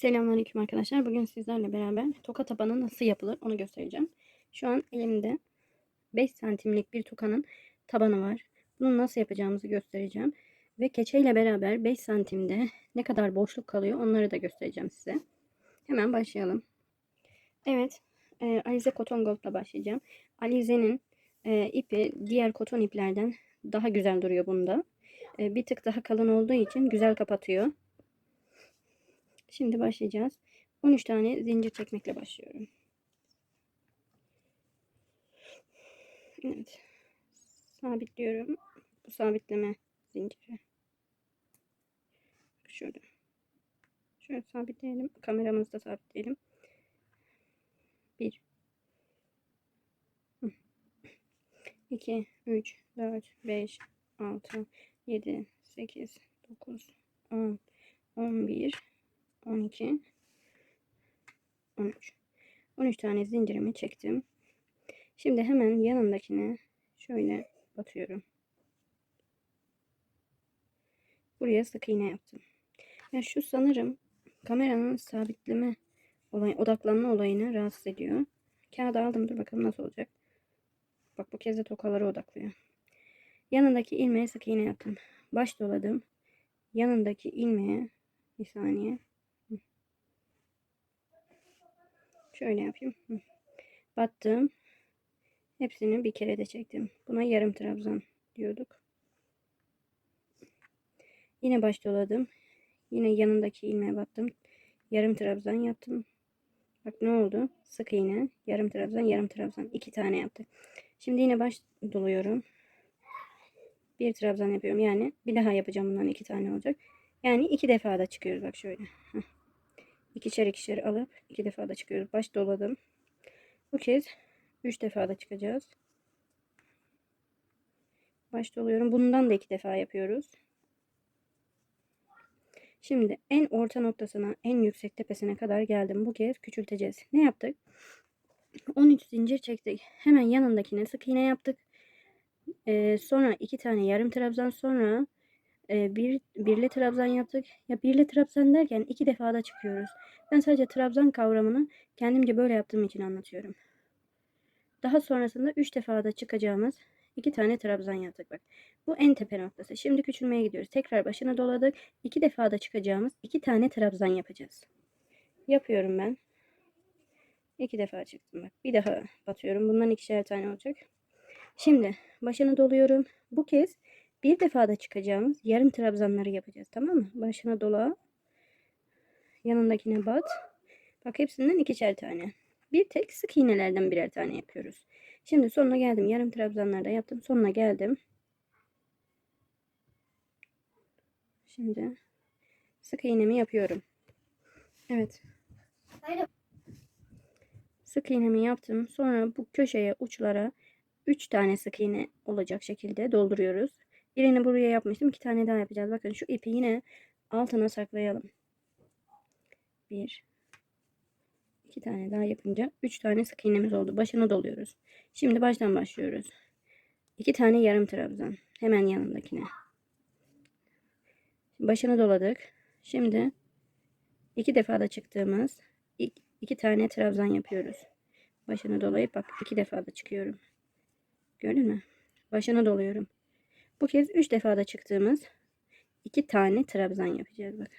Selamünaleyküm arkadaşlar. Bugün sizlerle beraber toka tabanı nasıl yapılır onu göstereceğim. Şu an elimde 5 santimlik bir tokanın tabanı var. Bunu nasıl yapacağımızı göstereceğim. Ve keçeyle beraber 5 santimde ne kadar boşluk kalıyor onları da göstereceğim size. Hemen başlayalım. Evet. E, Alize Cotton Gold'la başlayacağım. Alize'nin e, ipi diğer koton iplerden daha güzel duruyor bunda. E, bir tık daha kalın olduğu için güzel kapatıyor. Şimdi başlayacağız. 13 tane zincir çekmekle başlıyorum. Evet. Sabitliyorum. Bu sabitleme zinciri. Şöyle. Şöyle sabitleyelim. Kameramızı da sabitleyelim. 1 2 3 4 5 6 7 8 9 10 11 12 13 13 tane zincirimi çektim. Şimdi hemen yanındakine şöyle batıyorum. Buraya sık iğne yaptım. Ya şu sanırım kameranın sabitleme olayı, odaklanma olayını rahatsız ediyor. Kağıdı aldım. Dur bakalım nasıl olacak. Bak bu kez de tokaları odaklıyor. Yanındaki ilmeğe sık iğne yaptım. Baş doladım. Yanındaki ilmeğe bir saniye Şöyle yapayım. Battım. Hepsini bir kere de çektim. Buna yarım trabzan diyorduk. Yine baş doladım. Yine yanındaki ilmeğe battım. Yarım trabzan yaptım. Bak ne oldu? Sık iğne, yarım trabzan, yarım trabzan. iki tane yaptık. Şimdi yine baş doluyorum. Bir trabzan yapıyorum. Yani bir daha yapacağım bundan iki tane olacak. Yani iki defa da çıkıyoruz. Bak şöyle. Heh ikişer ikişer alıp iki defa da çıkıyoruz. Baş doladım. Bu kez üç defa da çıkacağız. Baş doluyorum. Bundan da iki defa yapıyoruz. Şimdi en orta noktasına, en yüksek tepesine kadar geldim. Bu kez küçülteceğiz. Ne yaptık? 13 zincir çektik. Hemen yanındakine sık iğne yaptık. Ee, sonra iki tane yarım trabzan sonra e, bir birli trabzan yaptık. Ya birli trabzan derken iki defa da çıkıyoruz. Ben sadece trabzan kavramını kendimce böyle yaptığım için anlatıyorum. Daha sonrasında üç defa da çıkacağımız iki tane trabzan yaptık bak. Bu en tepe noktası. Şimdi küçülmeye gidiyoruz. Tekrar başına doladık. İki defa da çıkacağımız iki tane trabzan yapacağız. Yapıyorum ben. İki defa çıktım bak. Bir daha batıyorum. Bundan ikişer tane olacak. Şimdi başını doluyorum. Bu kez bir defa da çıkacağımız yarım trabzanları yapacağız. Tamam mı? Başına dola. Yanındakine bat. Bak hepsinden ikişer tane. Bir tek sık iğnelerden birer tane yapıyoruz. Şimdi sonuna geldim. Yarım trabzanlarda yaptım. Sonuna geldim. Şimdi sık iğnemi yapıyorum. Evet. Sık iğnemi yaptım. Sonra bu köşeye uçlara 3 tane sık iğne olacak şekilde dolduruyoruz. Birini buraya yapmıştım. iki tane daha yapacağız. Bakın şu ipi yine altına saklayalım. Bir. iki tane daha yapınca üç tane sık iğnemiz oldu. Başına doluyoruz. Şimdi baştan başlıyoruz. İki tane yarım trabzan. Hemen yanındakine. Başına doladık. Şimdi iki defa da çıktığımız iki tane trabzan yapıyoruz. Başına dolayıp bak iki defa da çıkıyorum. Gördün mü? Başına doluyorum. Bu kez 3 defada çıktığımız 2 tane trabzan yapacağız bak.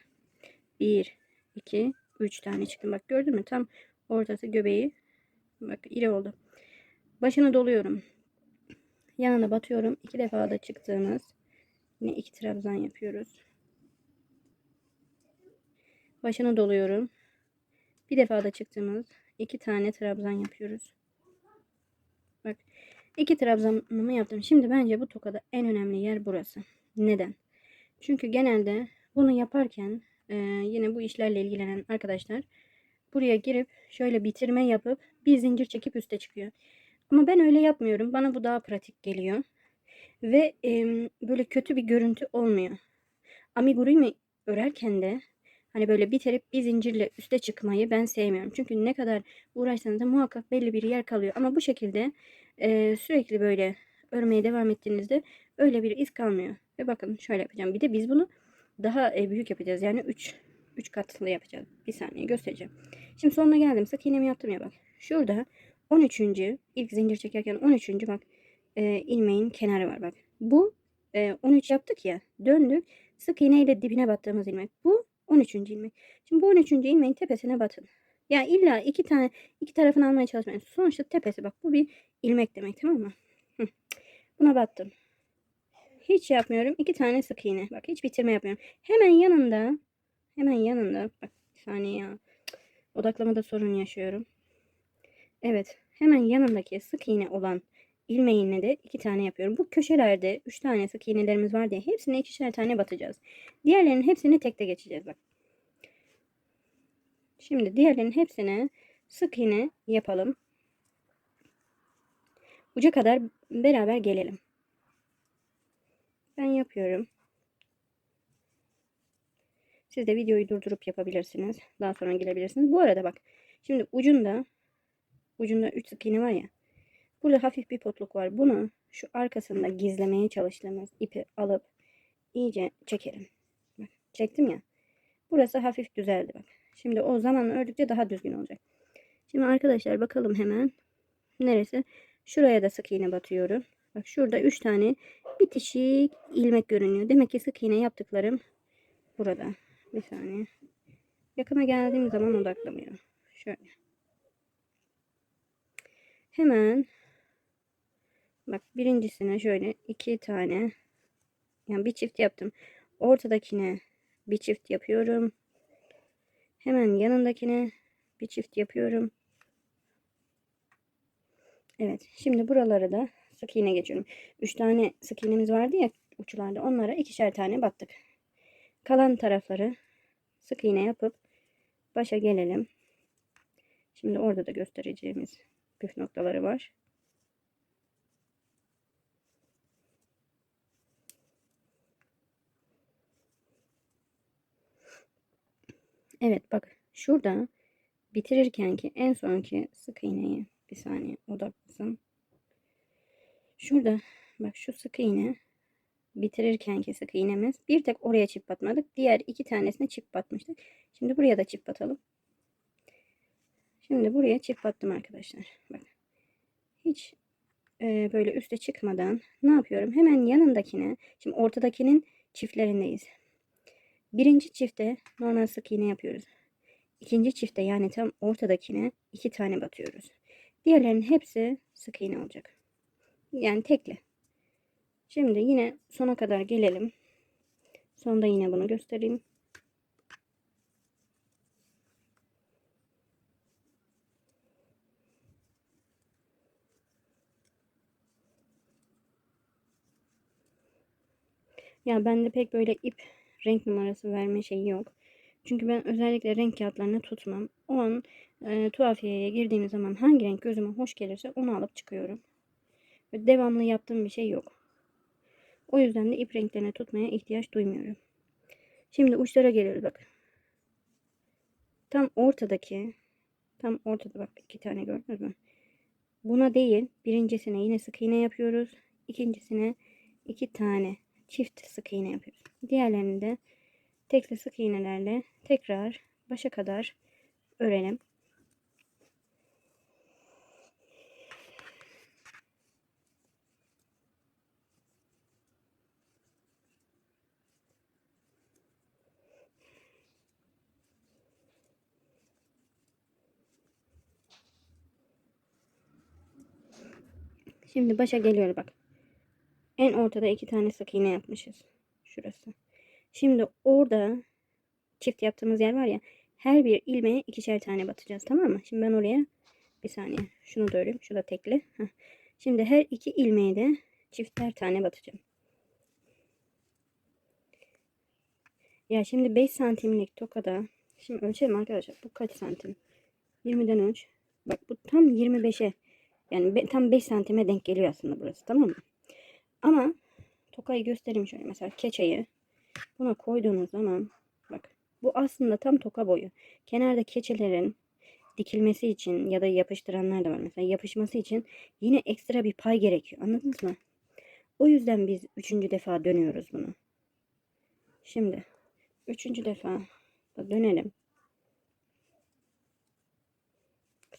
1 2 3 tane çıktı. Bak gördün mü? Tam ortası göbeği bak iri oldu. Başını doluyorum. Yanına batıyorum. 2 defada çıktığımız yine 2 trabzan yapıyoruz. Başını doluyorum. Bir defada çıktığımız 2 tane trabzan yapıyoruz. Bak İki trabzanımı yaptım. Şimdi bence bu tokada en önemli yer burası. Neden? Çünkü genelde bunu yaparken e, yine bu işlerle ilgilenen arkadaşlar buraya girip şöyle bitirme yapıp bir zincir çekip üste çıkıyor. Ama ben öyle yapmıyorum. Bana bu daha pratik geliyor. Ve e, böyle kötü bir görüntü olmuyor. Amigurumi örerken de hani böyle bitirip bir zincirle üste çıkmayı ben sevmiyorum. Çünkü ne kadar uğraşsanız da muhakkak belli bir yer kalıyor. Ama bu şekilde e, sürekli böyle örmeye devam ettiğinizde öyle bir iz kalmıyor. Ve bakın şöyle yapacağım. Bir de biz bunu daha e, büyük yapacağız. Yani 3 3 katlı yapacağız. Bir saniye göstereceğim. Şimdi sonuna geldim. Sık iğnemi yaptım ya bak. Şurada 13. ilk zincir çekerken 13. bak e, ilmeğin kenarı var bak. Bu e, 13 yaptık ya. Döndük. Sık iğne ile dibine battığımız ilmek. Bu 13. ilmek. Şimdi bu 13. ilmeğin tepesine batın. Ya illa iki tane iki tarafını almaya çalışmayın. Sonuçta tepesi bak bu bir ilmek demek tamam mı? Buna battım. Hiç yapmıyorum. İki tane sık iğne. Bak hiç bitirme yapmıyorum. Hemen yanında hemen yanında bak saniye ya. Odaklamada sorun yaşıyorum. Evet. Hemen yanındaki sık iğne olan ilmeğine de iki tane yapıyorum. Bu köşelerde üç tane sık iğnelerimiz var diye hepsine ikişer tane batacağız. Diğerlerinin hepsini tekte geçeceğiz bak. Şimdi diğerlerinin hepsine sık iğne yapalım. Uca kadar beraber gelelim. Ben yapıyorum. Siz de videoyu durdurup yapabilirsiniz. Daha sonra gelebilirsiniz. Bu arada bak. Şimdi ucunda ucunda 3 sık iğne var ya. Burada hafif bir potluk var. Bunu şu arkasında gizlemeye çalıştığımız ipi alıp iyice çekelim. Bak, çektim ya. Burası hafif düzeldi bak. Şimdi o zaman ördükçe daha düzgün olacak. Şimdi arkadaşlar bakalım hemen. Neresi? Şuraya da sık iğne batıyorum. Bak şurada 3 tane bitişik ilmek görünüyor. Demek ki sık iğne yaptıklarım burada. Bir saniye. Yakına geldiğim zaman odaklamıyor. Şöyle. Hemen bak birincisine şöyle iki tane yani bir çift yaptım. Ortadakine bir çift yapıyorum. Hemen yanındakine bir çift yapıyorum. Evet. Şimdi buraları da sık iğne geçiyorum. 3 tane sık iğnemiz vardı ya uçlarda. Onlara ikişer tane battık. Kalan tarafları sık iğne yapıp başa gelelim. Şimdi orada da göstereceğimiz püf noktaları var. Evet bak şurada bitirirken ki en sonki sık iğneyi bir saniye odaklasın. Şurada bak şu sık iğne bitirirken ki sık iğnemiz bir tek oraya çift batmadık. Diğer iki tanesine çift batmıştık. Şimdi buraya da çift batalım. Şimdi buraya çift battım arkadaşlar. Bak. Hiç e, böyle üste çıkmadan ne yapıyorum? Hemen yanındakine şimdi ortadakinin çiftlerindeyiz. Birinci çifte normal sık iğne yapıyoruz. İkinci çifte yani tam ortadakine iki tane batıyoruz. Diğerlerinin hepsi sık iğne olacak. Yani tekli. Şimdi yine sona kadar gelelim. Sonda yine bunu göstereyim. Ya bende pek böyle ip renk numarası verme şeyi yok. Çünkü ben özellikle renk kağıtlarını tutmam. O an e, tuhafiyeye girdiğim zaman hangi renk gözüme hoş gelirse onu alıp çıkıyorum. Ve devamlı yaptığım bir şey yok. O yüzden de ip renklerine tutmaya ihtiyaç duymuyorum. Şimdi uçlara geliyoruz bak. Tam ortadaki tam ortada bak iki tane gördünüz mü? Buna değil birincisine yine sık iğne yapıyoruz. İkincisine iki tane çift sık iğne yapıyoruz. Diğerlerini de tekli sık iğnelerle tekrar başa kadar örelim. Şimdi başa geliyor bak. En ortada iki tane sık iğne yapmışız. Şurası. Şimdi orada çift yaptığımız yer var ya. Her bir ilmeğe ikişer tane batacağız. Tamam mı? Şimdi ben oraya bir saniye. Şunu da öreyim. Şu da tekli. Şimdi her iki ilmeğe de çiftler tane batacağım. Ya şimdi 5 santimlik tokada şimdi ölçelim arkadaşlar. Bu kaç santim? 20'den ölç. Bak bu tam 25'e yani tam 5 santime denk geliyor aslında burası tamam mı? Ama tokayı göstereyim şöyle mesela keçeyi buna koyduğunuz zaman bak bu aslında tam toka boyu. Kenarda keçelerin dikilmesi için ya da yapıştıranlar da var. Mesela yapışması için yine ekstra bir pay gerekiyor. Anladınız mı? O yüzden biz üçüncü defa dönüyoruz bunu. Şimdi üçüncü defa Dönelim.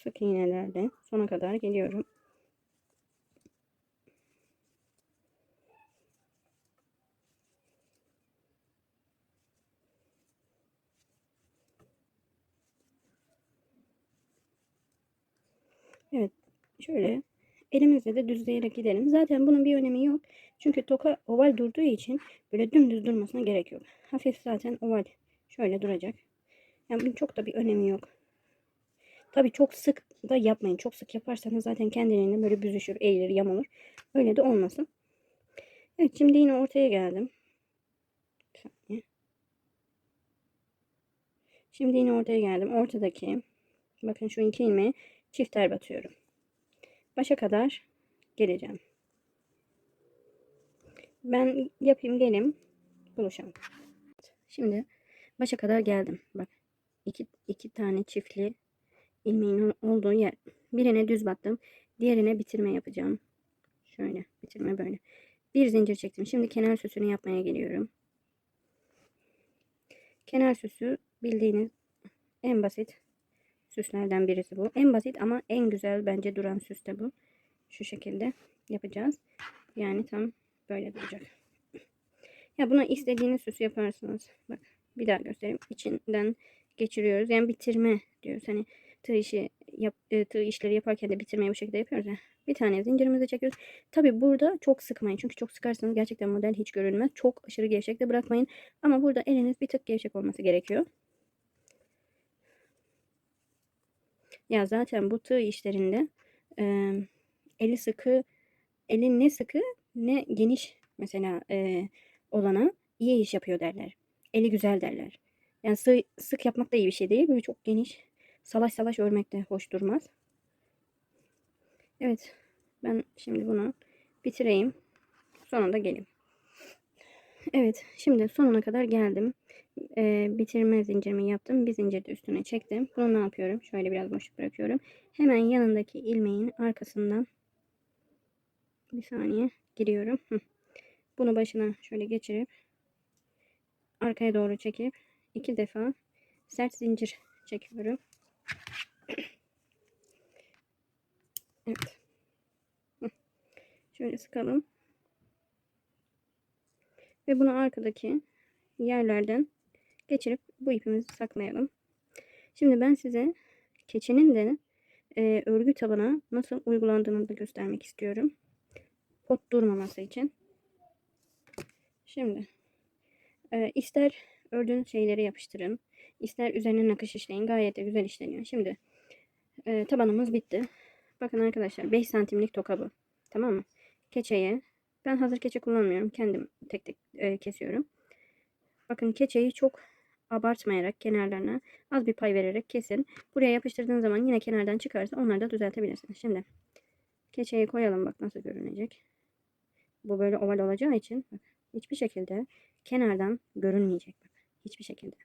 Sık iğnelerle sona kadar geliyorum. Evet. Şöyle elimizle de düzleyerek gidelim. Zaten bunun bir önemi yok. Çünkü toka oval durduğu için böyle dümdüz durmasına gerek yok. Hafif zaten oval şöyle duracak. Yani bunun çok da bir önemi yok. Tabi çok sık da yapmayın. Çok sık yaparsanız zaten kendiliğinden böyle büzüşür, eğilir, yamulur. Öyle de olmasın. Evet şimdi yine ortaya geldim. Şimdi yine ortaya geldim. Ortadaki bakın şu iki ilmeği çifter batıyorum. Başa kadar geleceğim. Ben yapayım gelim buluşalım. Şimdi başa kadar geldim. Bak iki, iki tane çiftli ilmeğin olduğu yer. Birine düz battım. Diğerine bitirme yapacağım. Şöyle bitirme böyle. Bir zincir çektim. Şimdi kenar süsünü yapmaya geliyorum. Kenar süsü bildiğiniz en basit süslerden birisi bu. En basit ama en güzel bence duran süs de bu. Şu şekilde yapacağız. Yani tam böyle duracak. Ya buna istediğiniz süsü yaparsınız. Bak bir daha göstereyim. İçinden geçiriyoruz. Yani bitirme diyoruz. Hani tığ işi yap, e, tığ işleri yaparken de bitirmeyi bu şekilde yapıyoruz ya. Bir tane zincirimizi çekiyoruz. Tabi burada çok sıkmayın. Çünkü çok sıkarsanız gerçekten model hiç görünmez. Çok aşırı gevşek de bırakmayın. Ama burada eliniz bir tık gevşek olması gerekiyor. Ya zaten bu tığ işlerinde e, eli sıkı, eli ne sıkı ne geniş mesela e, olana iyi iş yapıyor derler. Eli güzel derler. Yani sı sık yapmak da iyi bir şey değil. Böyle çok geniş salaş salaş örmek de hoş durmaz. Evet. Ben şimdi bunu bitireyim. Sonunda geleyim. Evet. Şimdi sonuna kadar geldim. Ee, bitirme zincirimi yaptım. Bir zincir de üstüne çektim. Bunu ne yapıyorum? Şöyle biraz boşluk bırakıyorum. Hemen yanındaki ilmeğin arkasından bir saniye giriyorum. Bunu başına şöyle geçirip arkaya doğru çekip iki defa sert zincir çekiyorum. Evet. Şöyle sıkalım. Ve bunu arkadaki yerlerden geçirip bu ipimizi saklayalım. Şimdi ben size keçenin de e, örgü tabana nasıl uygulandığını da göstermek istiyorum. Pot durmaması için. Şimdi e, ister ördüğünüz şeyleri yapıştırın. ister üzerine nakış işleyin. Gayet de güzel işleniyor. Şimdi e, tabanımız bitti. Bakın arkadaşlar 5 santimlik toka bu. Tamam mı? Keçeye ben hazır keçe kullanmıyorum. Kendim tek tek e, kesiyorum. Bakın keçeyi çok abartmayarak kenarlarına az bir pay vererek kesin. Buraya yapıştırdığınız zaman yine kenardan çıkarsa onları da düzeltebilirsiniz. Şimdi keçeyi koyalım bak nasıl görünecek. Bu böyle oval olacağı için bak, hiçbir şekilde kenardan görünmeyecek. Bak, hiçbir şekilde.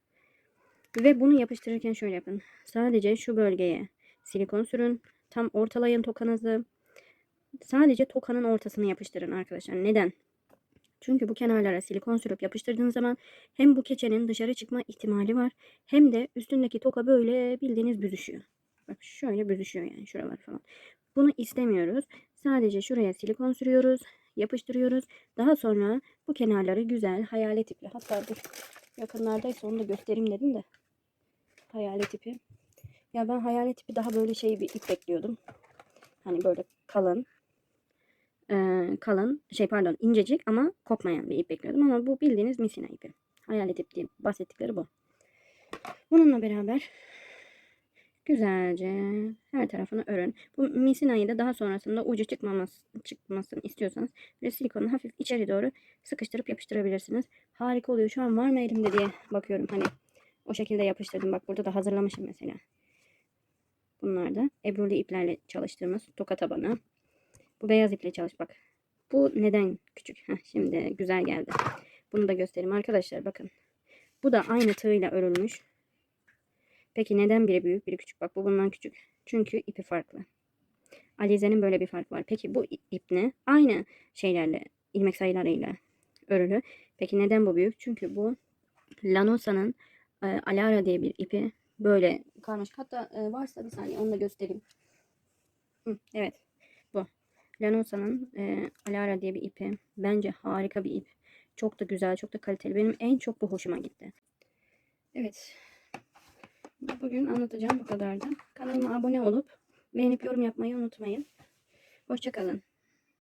Ve bunu yapıştırırken şöyle yapın. Sadece şu bölgeye silikon sürün. Tam ortalayın tokanızı. Sadece tokanın ortasını yapıştırın arkadaşlar. Neden? Çünkü bu kenarlara silikon sürüp yapıştırdığınız zaman hem bu keçenin dışarı çıkma ihtimali var hem de üstündeki toka böyle bildiğiniz büzüşüyor. Bak şöyle büzüşüyor yani şuralar falan. Bunu istemiyoruz. Sadece şuraya silikon sürüyoruz, yapıştırıyoruz. Daha sonra bu kenarları güzel hayalet iple hatta dur yakınlardaysa onu da göstereyim dedim de. Hayalet ipi. Ya ben hayalet ipi daha böyle şey bir ip bekliyordum. Hani böyle kalın e, kalın şey pardon incecik ama kopmayan bir ip bekliyordum ama bu bildiğiniz misina ipi. Hayalet ip diye bahsettikleri bu. Bununla beraber güzelce her tarafını örün. Bu misinayı da daha sonrasında ucu çıkmaması, çıkmasını istiyorsanız böyle silikonu hafif içeri doğru sıkıştırıp yapıştırabilirsiniz. Harika oluyor. Şu an var mı elimde diye bakıyorum. Hani o şekilde yapıştırdım. Bak burada da hazırlamışım mesela. Bunlar da ebruli iplerle çalıştığımız toka tabanı. Bu beyaz iple çalış bak. Bu neden küçük? Heh, şimdi güzel geldi. Bunu da göstereyim arkadaşlar bakın. Bu da aynı tığıyla örülmüş. Peki neden biri büyük biri küçük? Bak bu bundan küçük. Çünkü ipi farklı. Alize'nin böyle bir farkı var. Peki bu ip ne? Aynı şeylerle ilmek sayılarıyla örülü. Peki neden bu büyük? Çünkü bu Lanosa'nın e, Alara diye bir ipi. Böyle karmaşık. Hatta e, varsa bir saniye onu da göstereyim. Hı, evet. Lanosa'nın e, Alara diye bir ipi. Bence harika bir ip. Çok da güzel, çok da kaliteli. Benim en çok bu hoşuma gitti. Evet. Bugün anlatacağım bu kadardı. Kanalıma abone olup beğenip yorum yapmayı unutmayın. Hoşçakalın.